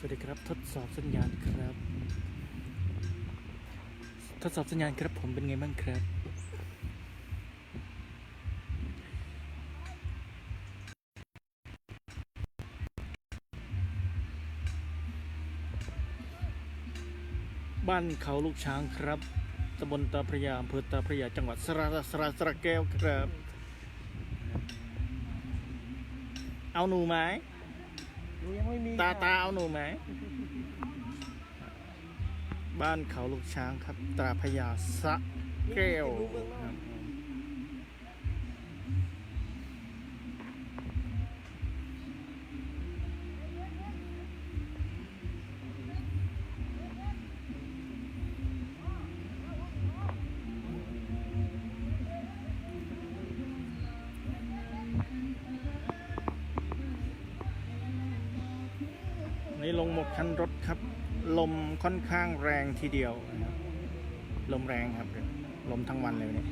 สวัสดีครับทดสอบสัญญาณครับ ทดสอบสัญญาณครับผมเป็นไงบ้างครับ บ้านเขาลูกช้างครับตำบลตาพระยาอำเภอตาพระยาจังหวัดสระสระสระแก้วครับ เอาหนูไหม หนูยังไม่มีตาค่ะตาเอาหนูไหม บ้านเขาลูกช้างครับ ตราพญาสะแก้วครับ ลงหมดคันรถครับ ลมค่อนข้างแรงทีเดียวนะครับลมแรงครับ ลมทั้งวันเลยนี่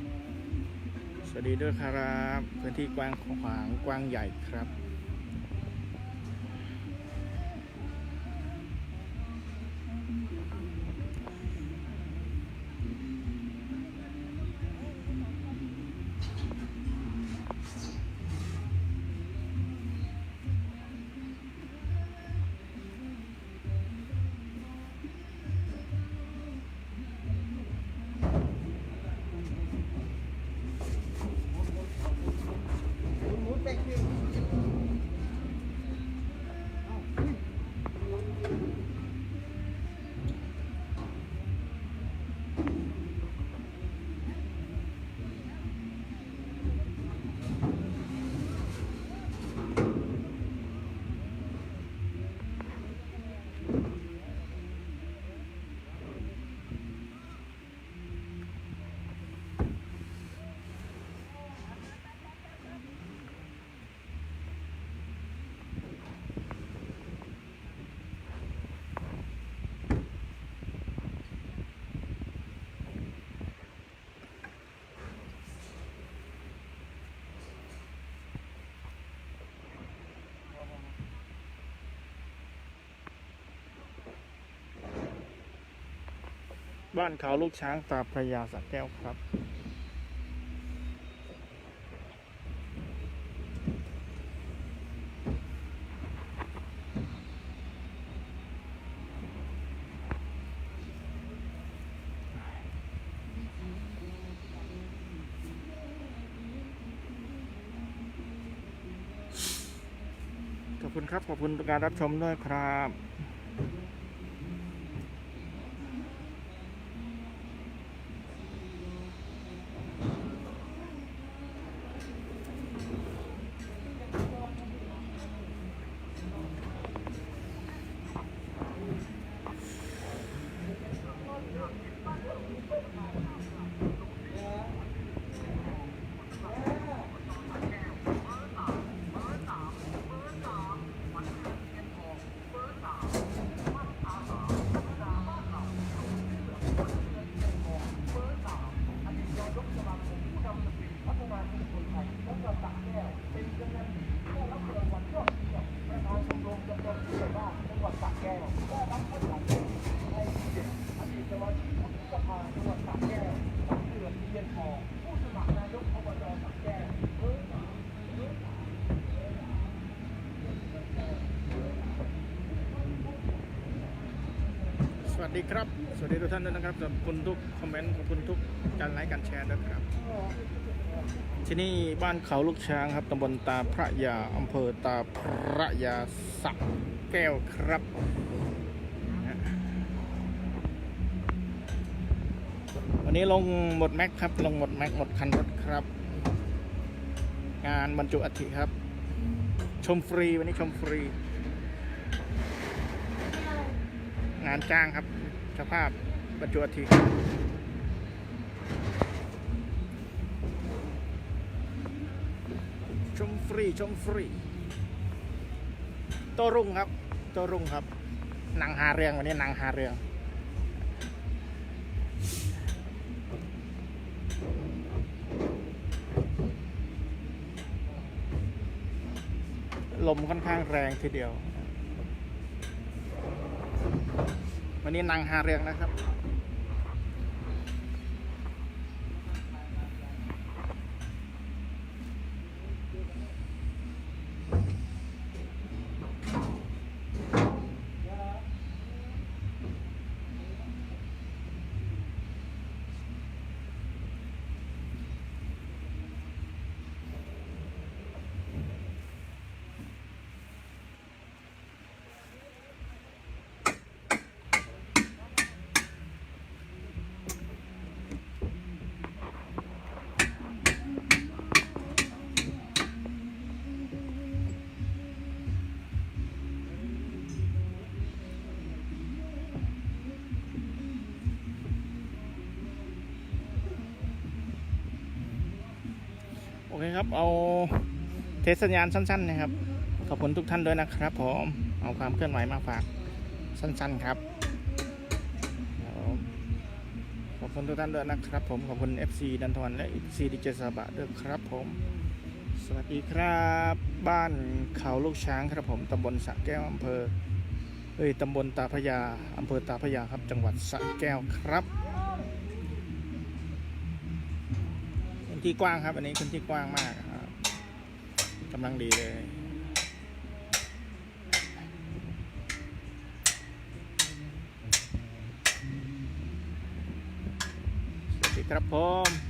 สวัสดีด้วยครับ พื้นที่กว้างขวางกว้างใหญ่ครับ บ้านเขาลูกช้างตาพระยาสระแก้วครับ ขอบคุณครับ ขอบคุณการรับชมด้วยครับ สวัสดีครับสวัสดี สวัสดีทุกท่านด้วยนะครับขอบคุณทุกคอมเมนต์ขอบคุณทุกการไลค์การแชร์ด้วยครับ ที่นี่บ้านเขาลูกช้างครับตำบลตาพระยาอำเภอตาพระยาสักแก้วครับวันนี้ลงหมดแม็กครับ ลงหมดแม็กหมดคันรถครับ งานบรรจุอัฐิครับ ชมฟรีวันนี้ชมฟรี งานจ้างครับ สภาพบรรจุอัฐิชมฟรีชมฟรีโตรุ่งครับโตรุ่งครับนังหาเรืองวันนี้นังหาเรืองลมค่อนข้างแรงทีเดียว วันนี้นางหาเรื่องนะครับ อเคครับเอาเทสสัญญาณสั้นๆนะครับ ขอบคุณทุกท่านด้วยนะครับ ผมเอาความเคลื่อนไหวมาฝากสั้นๆครับขอบคุณทุกท่านด้วยนะครับ ผมขอบคุณ FC ดันทวันและ FC ดีเจสาบะด้วยครับผม สวัสดีครับ บ้านเขาลูกช้างครับผมตำบลสะแก้วอำเภอเอ้ยตำบลตาพยาอำเภอตาพยาครับ จังหวัดสะแก้วครับ ที่กว้างครับ อันนี้พื้นที่กว้างมากครับกำลังดีเลย สวัสดีครับผม